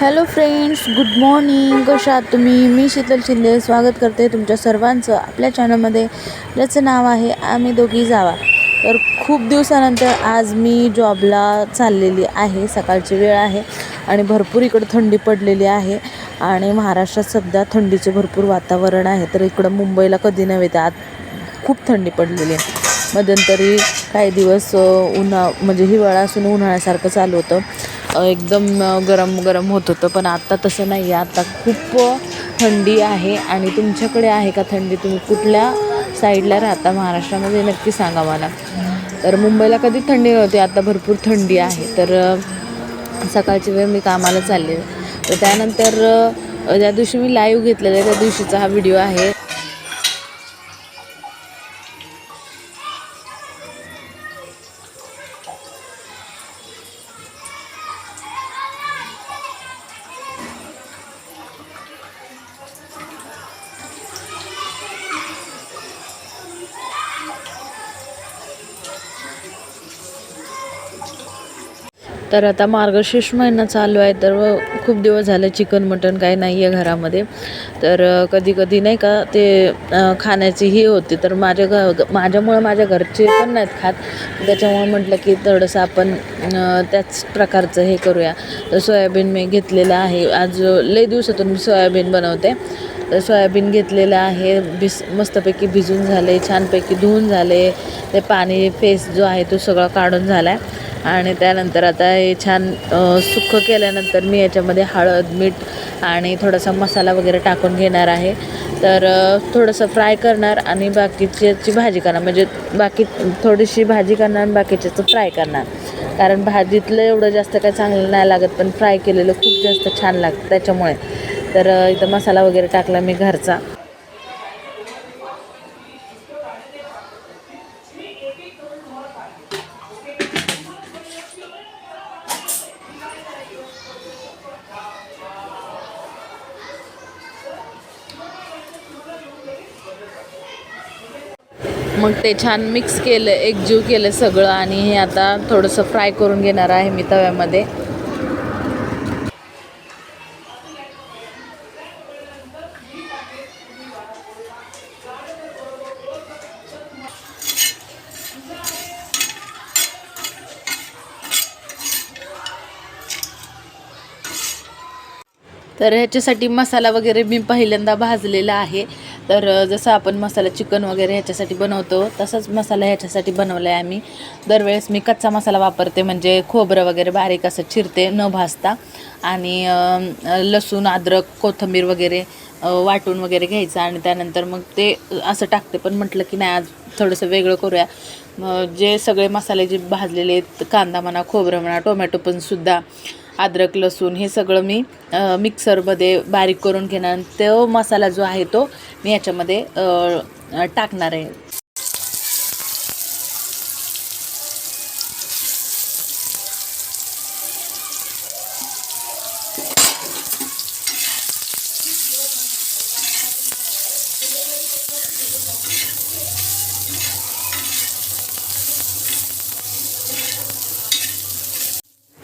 Hello friends good morning. कशा आहात तुम्ही? मी शीतल शिंदे. स्वागत करते तुमच्या सर्वांचं आपल्या चॅनलमध्ये. ज्याचं नाव आहे आम्ही दोघी जावा. तर खूप दिवसानंतर आज मी जॉबला चाललेली आहे. सकाळची वेळ आहे आणि भरपूर इकडं थंडी पडलेली आहे आणि महाराष्ट्रात सध्या थंडीचे भरपूर वातावरण आहे. तर इकडं मुंबईला कधी नव्हे तर आत खूप थंडी पडलेली आहे. मध्यंतरी काही दिवस उन्हा म्हणजे हिवाळा असून उन्हाळ्यासारखं चालू होतं. एकदम गरम गरम होत होतं. पण आत्ता तसं नाही आहे आत्ता खूप थंडी आहे आणि तुमच्याकडे आहे का थंडी? तुम्ही कुठल्या साईडला राहता? महाराष्ट्रामध्ये नक्की सांगा मला. तर मुंबईला कधी थंडी नव्हती. आता भरपूर थंडी आहे. तर सकाळची वेळ मी कामाला चालले तर त्यानंतर ज्या दिवशी मी लाईव्ह घेतलेला आहे त्या दिवशीचा हा व्हिडिओ आहे. तर आता मार्गशीर्ष महिना चालू आहे तर खूप दिवस झाले चिकन मटन काही नाही आहे घरामध्ये. तर कधी कधी नाही का ते खाण्याची ही होती. तर माझ्या घ माझ्यामुळं माझ्या घरचे पण नाहीत खात. त्याच्यामुळं म्हटलं की थोडंसं आपण त्याच प्रकारचं हे करूया. तर सोयाबीन मी घेतलेलं आहे. आज लई दिवसातून मी सोयाबीन बनवते. सोयाबीन घेतलेलं आहे. भिस मस्तपैकी भिजून झाले छानपैकी धुवून झाले ते पाणी फेस जो आहे तो सगळा काढून झाला आहे आणि त्यानंतर आता हे छान अ, केल्यानंतर मी याच्यामध्ये हळद मीठ आणि थोडासा मसाला वगैरे टाकून घेणार आहे. तर थोडंसं फ्राय करणार आणि बाकीच्याची भाजी करणार. म्हणजे बाकी थोडीशी भाजी करणार आणि बाकीच्याचं फ्राय करणार. कारण भाजीतलं एवढं जास्त काही चांगलं नाही लागत पण फ्राय केलेलं खूप जास्त छान लागतं त्याच्यामुळे. तर इथं मसाला वगैरे टाकला मी घरचा. मग ते छान मिक्स केलं एकजीव केलं सगळं आणि हे आता थोडंसं फ्राय करून घेणार आहे मी तव्यामध्ये. तर ह्याच्यासाठी मसाला वगैरे मी पहिल्यांदा भाजलेला आहे. तर जसं आपण मसाला चिकन वगैरे ह्याच्यासाठी बनवतो तसाच मसाला ह्याच्यासाठी बनवला आहे आम्ही. दरवेळेस मी कच्चा मसाला वापरते म्हणजे खोबरं वगैरे बारीक असं चिरते न भाजता. आणि लसूण अद्रक कोथिंबीर वगैरे वाटून वगैरे घ्यायचं आणि त्यानंतर मग ते असं टाकते. पण म्हटलं की नाही आज थोडंसं वेगळं करूया. मग जे सगळे मसाले जे भाजलेले आहेत कांदा म्हणा खोबरं म्हणा टोमॅटो पण सुद्धा अद्रक लसूण हे सगळं मी मिक्सरमध्ये बारीक करून घेणार. तो मसाला जो आहे तो मी याच्यामध्ये टाकणार आहे.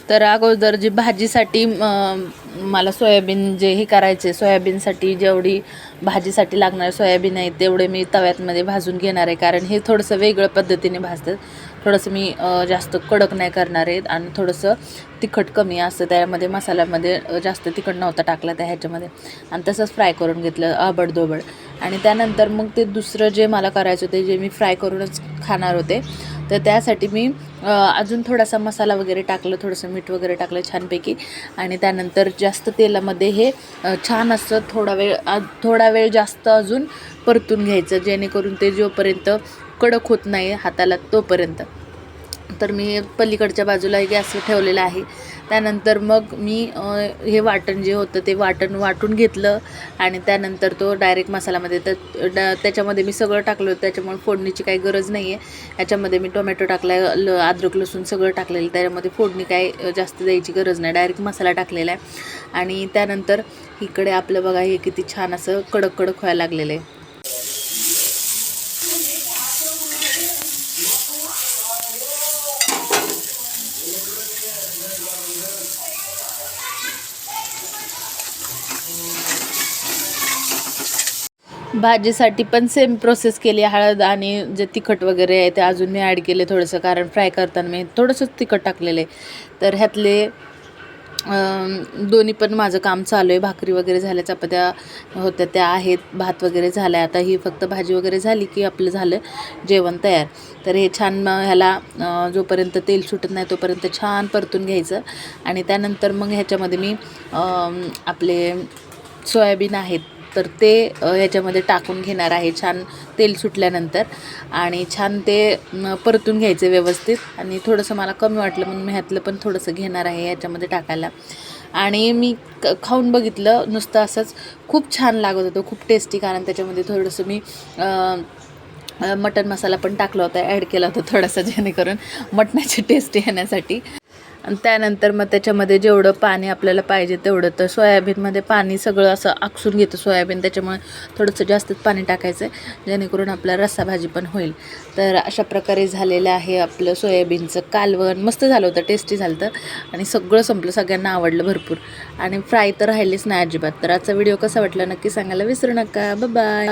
तर अगोदर जी भाजीसाठी मला सोयाबीन जे हे करायचे सोयाबीनसाठी जेवढी भाजीसाठी लागणारे सोयाबीन आहेत तेवढे मी तव्यातमध्ये भाजून घेणार आहे. कारण हे थोडंसं वेगळं पद्धतीने भाजतात. थोडंसं मी जास्त कडक नाही करणार आहेत आणि थोडंसं तिखट कमी असतं. त्यामध्ये मसाल्यामध्ये जास्त तिखट नव्हता टाकला त्या ह्याच्यामध्ये. आणि तसंच फ्राय करून घेतलं आबडदोबड आणि त्यानंतर मग ते दुसरं जे मला करायचं होते जे मी फ्राय करूनच खाणार होते तर त्यासाठी मी अजून थोडासा मसाला वगैरे टाकलं थोडंसं मीठ वगैरे टाकलं छानपैकी. आणि त्यानंतर जास्त तेलामध्ये हे छान असं थोडा वेळ थोडा वेळ जास्त अजून परतून घ्यायचं जेणेकरून ते जोपर्यंत कडक होत नाही हाताला तोपर्यंत. तर मी पलीकडच्या बाजूला गॅस ठेवलेला आहे. त्यानंतर मग मी हे वाटण जे होतं ते वाटण वाटून घेतलं आणि त्यानंतर तो डायरेक्ट मसाल्यामध्ये तर ड त्याच्यामध्ये मी सगळं टाकलं. होतं त्याच्यामुळे फोडणीची काही गरज नाही आहे ह्याच्यामध्ये मी टोमॅटो टाकला ल अद्रक लसूण सगळं टाकलेलं. त्याच्यामध्ये फोडणी काय जास्त द्यायची गरज नाही. डायरेक्ट मसाला टाकलेला आहे. आणि त्यानंतर इकडे आपलं बघा हे किती छान असं कडक कडक व्हायला लागलेलं आहे. भाजीसाठी पण सेम प्रोसेस केली हळद आणि जे तिखट वगैरे आहे ते अजून मी ॲड केले थोडंसं कारण फ्राय करताना मी थोडंसंच तिखट टाकलेलं आहे. तर ह्यातले दोन्ही पण माझं काम चालू आहे. भाकरी वगैरे झाल्या चपात्या होत्या त्या आहेत. भात वगैरे झाला आहे आता ही फक्त भाजी वगैरे झाली की आपलं झालं जेवण तयार. तर हे छान मग ह्याला जोपर्यंत तेल सुटत नाही तोपर्यंत छान परतून घ्यायचं. आणि त्यानंतर मग ह्याच्यामध्ये मी आपले सोयाबीन आहेत. तर ते ह्याच्यामध्ये टाकून घेणार आहे. छान तेल सुटल्यानंतर. आणि छान ते परतून घ्यायचे व्यवस्थित. आणि थोडंसं मला कमी वाटलं म्हणून मी ह्यातलं पण थोडंसं घेणार आहे ह्याच्यामध्ये टाकायला. आणि मी क खाऊन बघितलं नुसतं असंच खूप छान लागत होतं. खूप टेस्टी कारण त्याच्यामध्ये थोडंसं मी मटन मसाला पण टाकला होता. ॲड केला होता थोडासा जेणेकरून मटणाची टेस्ट येण्यासाठी. आणि त्यानंतर मग त्याच्यामध्ये जेवढं पाणी आपल्याला पाहिजे तेवढं तर सोयाबीनमध्ये पाणी सगळं असं आकसून घेतं सोयाबीन. त्याच्यामुळे थोडंसं जास्तच पाणी टाकायचं आहे जेणेकरून आपला रस्सा भाजी पण होईल. तर अशा प्रकारे झालेलं आहे आपलं सोयाबीनचं कालवण. मस्त झालं होतं टेस्टी झालं तर आणि सगळं संपलं सगळ्यांना आवडलं भरपूर. आणि फ्राय तर राहिलीच नाही अजिबात. तर आजचा व्हिडिओ कसा वाटला नक्की सांगायला विसरू नका. बाय